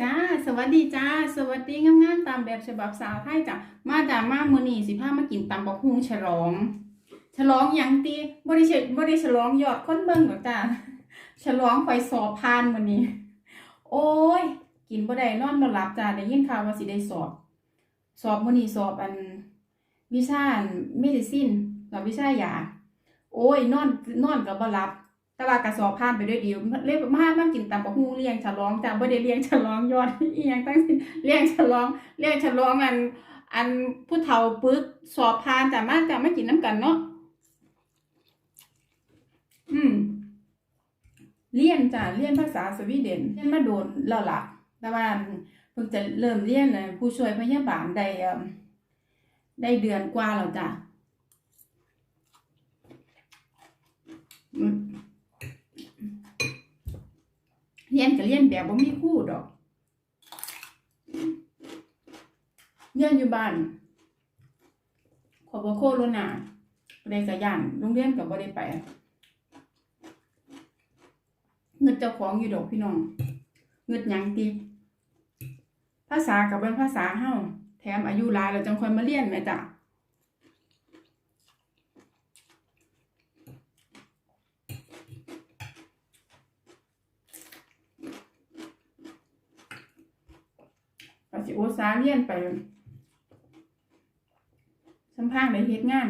จ้า สวัสดีจ้า สวัสดีงามๆตามแบบฉบับสาวไทยจ้ะมาจ้ามามือนีสิพามากินตำบักฮุงฉลอง ฉลองหยังตีบ่ได้เฉบ่ได้ฉลองยอดค้นเบิ่งหรอกจ้าฉลองไฟสอบผ่านมือนี้ โอ้ย กินบ่ได้นอนบ่หลับจ้าได้ยินข่าวว่าสิได้สอบ สอบมือนี้สอบอัน วิชาเมดิซินกับวิชายา โอ้ยนอนนอนก็บ่หลับแต่ว่าก็สอบผ่านไปด้วยดีเลยมามากินตำบักหุ่งเลี้ยงฉลองจ้าบ่ได้เลี้ยงฉลองยอดอียงตั้งสิเลี้ยงฉลองเลี้ยงฉลองอัน อันผู้เฒ่าปึกสอบผ่านจ้ามาจ้ามากินน้ำกันเนาะอืมเรียนจ้าเรียนภาษาสวีเดนเรียนมาโดนแล้วล่ะแต่ว่าเพิ่งจะเริ่มเรียนเลยผู้ช่วยพยาบาลได้อ่ ได้เดือนกว่าแล้วจ้ะเรียนก็เรียนแบบบ่มีครูดอกเรียนอยู่บ้านขอบโคโรนาบ่ได้กย่านโรงเรียนก็บ่ได้ไปเงินเจ้าของอยู่ดอกพี่น้องเงินยังติภาษาก็เป็นภาษาเฮ้า แถมอายุหลายแล้วจังค่อยมาเรียนแม่จ้ะก็สิโอตสาห์เรียนไปสัมภาษณ์ได้เฮ็ดงาน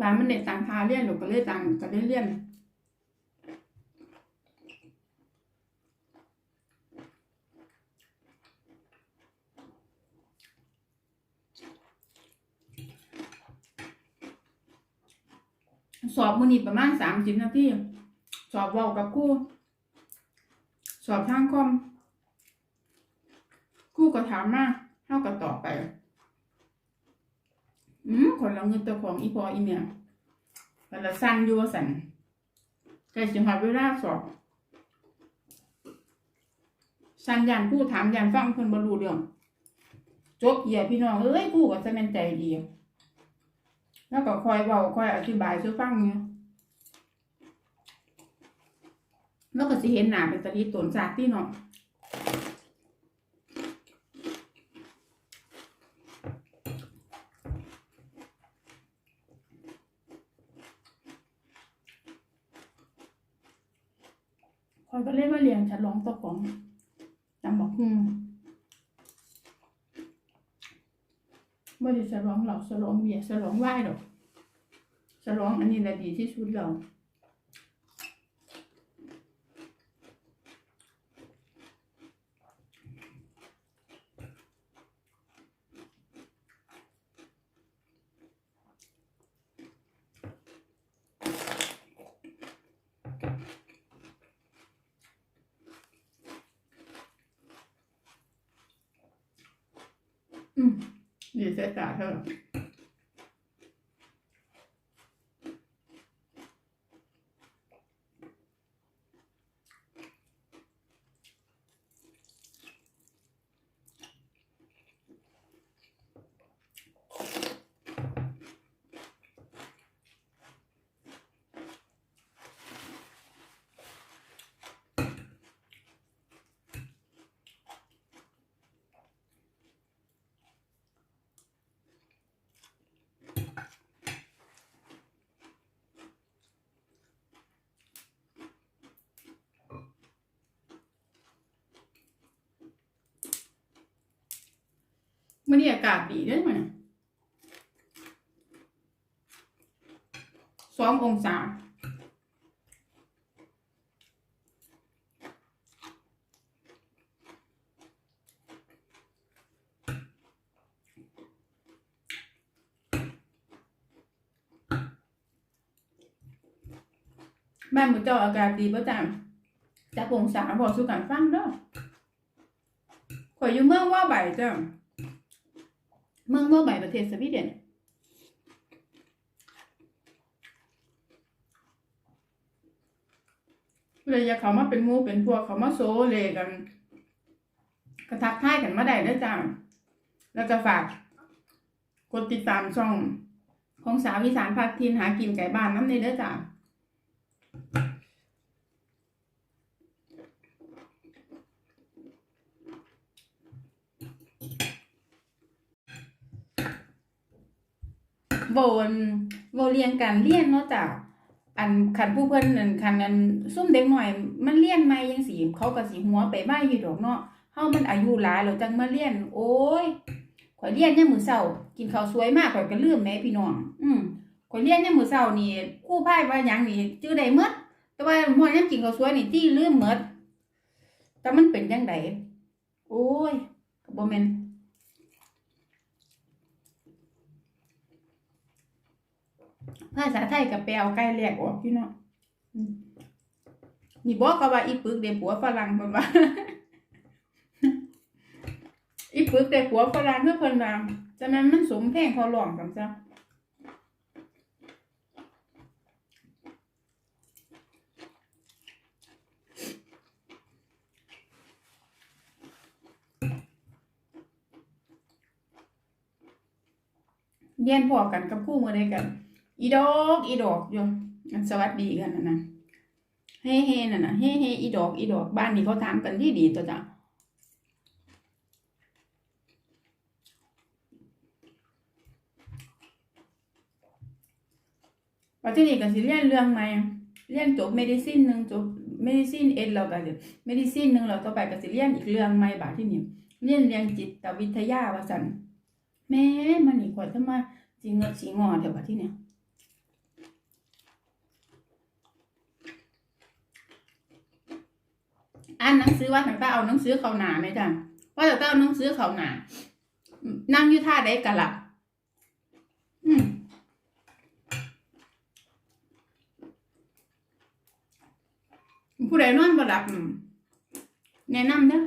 ว่ามันได้ตังคาเรียนหนูก็เลยตังก็ได้เรียน สอบมื้อนี้ประมาณ30นาทีสอบเว้ากับครูสอบทางคอมครู่ก็ถามมาเท่ากับตอบไป อืมคนเราเงินตัวของอีพออีเมียแต่ละสั้นอยู่สั่นใกล้สิหอดเวลาสอบสันยันผู้ถามยันฟังคนบรรลุเรื่องจบเหยียพี่น้องเอ้ยผู้ก็จะเป็นใจดี แล้วก็คอยเว้าคอยอธิบายช่วยฟังเนี่ยแล้วก็สิเห็นหน้าเป็นตะลีตนจากที่เนาะคอยก็เล่นมาเรียนฉันร้องตัวของจำบอกฮึม ไม่ได้ฉลองหรอกฉลองเบียร์ฉลองไหว้หรอกฉลองอันนี้แหละดีที่สุดเราอืม ดีเสีย ตาเธอมันนี่อากาศดีด้วยมันสององศาบ้านหมูเจ้าอากาศดีป่ะจ๊ะจักองศาบอกสู่กันฟังเด้อข่อยอยู่เมืองว่าใบจ้ะ เมืองว่าใบประเทศสวีเดนเลยอยากเขามาเป็นมูเป็นพวกเขามาโซเลกันกระทักทายกันมาได้เด้อจ้าแล้วก็ฝาก กดติดตามช่อง ของสาวอีสานพักทินหากินไก่บ้านน้ำในเด้อจ้า โบนโบเรียนการเรียนเนาะจ้ะอันคันผู้เพิ่นนั่นคันอันซุ่มเด็กหน่อย มันเรียนใหม่ยังสิเขาก็สิหัวไปบ้าอยู่ดอกเนาะเฮามันอายุหลายแล้วจังมาเรียน โอ้ยข่อยเรียนยามมื้อเช้ากินข้าวสวยมากข่อยก็ลืมแม่พี่น้อง อืมข่อยเรียนยามมื้อเช้านี่ครูพายว่าหยังนี่จื้อได้หมดแต่ว่าฮอดยามกินข้าวสวยนี่ตี้ลืมหมดแต่มันเป็นจังไดโอ้ยบ่แม่น ภาษาไทยกับแปลเอาใกล้แหลกออกพี่เนาะอืมนี่บอกเขาว่าอีปึกเด็ผัวฝรั่งเพิ่นว่าอีปึกเด็ผัวฝรั่งคือเพิ่นว่าฉะนั้นมันสมแพงเขาหลองกันซะเรียนพอกันกับคู่มือใดกัน อีดอกอีดอกอยู่สวัสดีกันนะนะเฮ้เฮ้น่ะนะเฮ้เฮ้อีดอกอีดอกบ้านนี้เขาถามกันที่ดีตัวจ้ะปัจจุบันก็สิเรียนเรื่องใหม่เรียนจบเมดิซินหนึ่งจบเมดิซินเอ็นเราก็เดี๋ยวเมดิซินหนึ่งเราต่อไปก็สิเรียนอีกเรื่องใหม่บาที่นี่เรียนเรียนจิตวิทยาว่าสันแม่มันนี่กว่าจะมาสิเงดสิงอแถวบาดที่เนี่ย อ่านหนังสือว่าตั้งแต่เอาหนังสือเขาหนาไหมจ๊ะว่าตั้งแต่เอาหนังสือเขาหนานั่งอยู่ท่าใดกันล่ะอืมผู้ใดนอนบ่หลับแนะนำเด้อ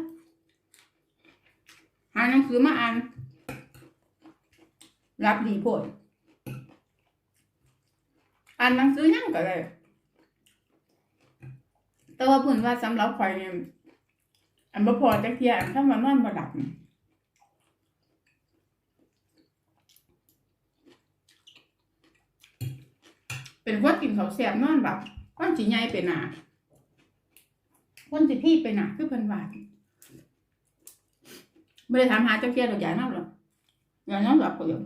หาหนังสือมาอ่านรับดีโพดอ่านหนังสือยังก็ได้ แต่ว่าพิ่นว่าสำหรับข่อยเนี่ยอันบ่พอจักเทียอันคำว่านอนบ่หลับเป็นคนกินเขาวแซ่บนอนหลับคนสิใหญ่เป็นหนาคนสิพี่เป็นหนาคือเพิ่นว่าบ่ได้ถามหาจักเทียดอกยานอนหรอกยานอนหลับก็อยู่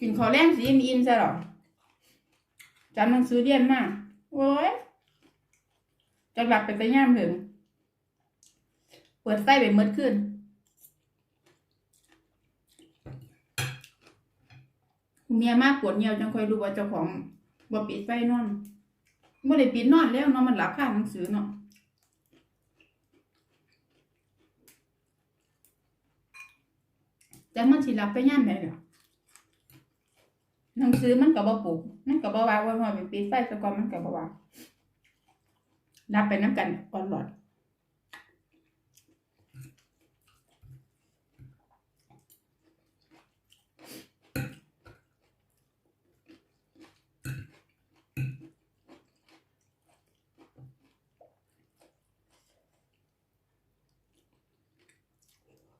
กินข้าวแรงสิอิ่มอิ่มซะหรอจำหนังสือเรียนมากโอ้ยจะหลับไปแต่ย่ามถึง เปิดไฟไปเมื่อคืนเมียมากปวดเงียวจังคอยรู้ว่าเจ้าของบ่ปิดไฟนอนบ่ได้ปิดนอนแล้วเนาะมันหลับข้างหนังสือเนาะแต่มันสิหลับไปย่ามไหนเหรอ หนังสือมันก็บ่ปลุกมันก็บ่ว่าว่าว่าไปปิดไฟซะก่อนมันก็บ่ว่ารับไปน้ำกันก่อนหลอด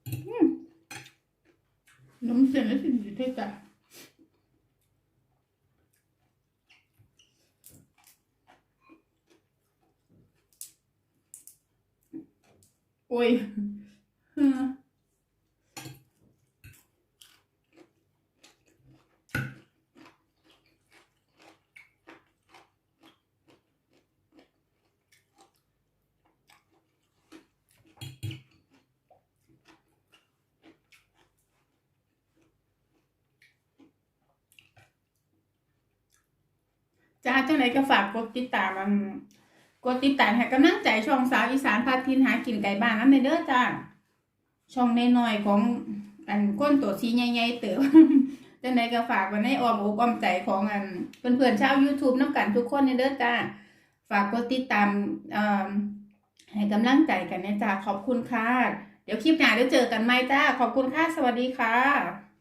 อืมน้ำเส้นแล้วสิอยู่ที่เออจ้า จังไหนก็ฝากกดติดตามมัน กดติดตามให้กำลังใจช่องสาวอีสานพาทินหากินไก่บ้านนั่นเด้อจ้าช่องน้อยๆของอันก้นตัวสีใหญ่ๆเต๋อจังไหนก็ฝากไว้ในอ้อมอกอ้อมใจของอันเพื่อนๆชาว YouTube น้ำกันทุกคนในเด้อจ้าฝากกดติดตามอ่อให้กำลังใจกันนะจ้าขอบคุณค่ะ เดี๋ยวคลิปหน้าเดี๋ยวเจอกันใหม่จ้า ขอบคุณค่ะ สวัสดีค่ะ